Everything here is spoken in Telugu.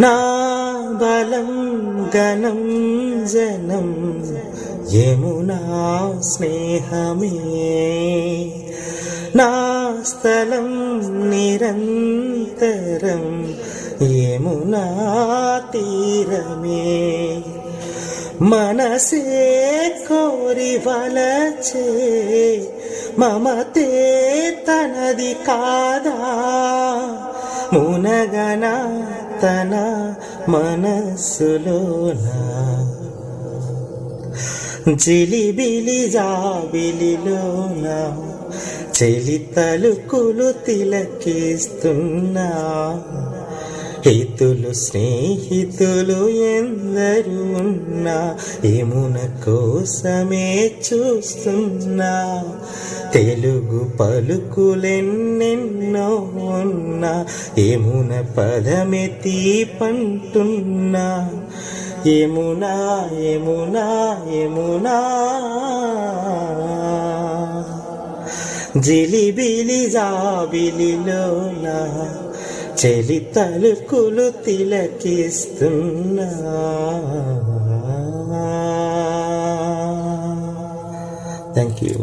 నా బలం గణం జనం యమునా స్నేహమే? నా స్థలం నిరంతరం యమునా తీరమే? మనసే కోరి వలచే మమతే తనది కాదా? మునగన తన మనస్సులోనా. జిలిబిలి జాబిలిలోన చెలి తలుకులు తిలకేస్తున్నా. హితులు స్నేహితులు ఎందరు ఉన్నా యమున కోసమే చూస్తున్నా. తెలుగు పలుకులెన్నెన్నో ఉన్నా యమున పదమే తీపంటున్నా యమునా యమునా యమునా జిలిబిలి జాబిలిలోనా చెలి తలుకులు తిలకిస్తున్నా. Thank you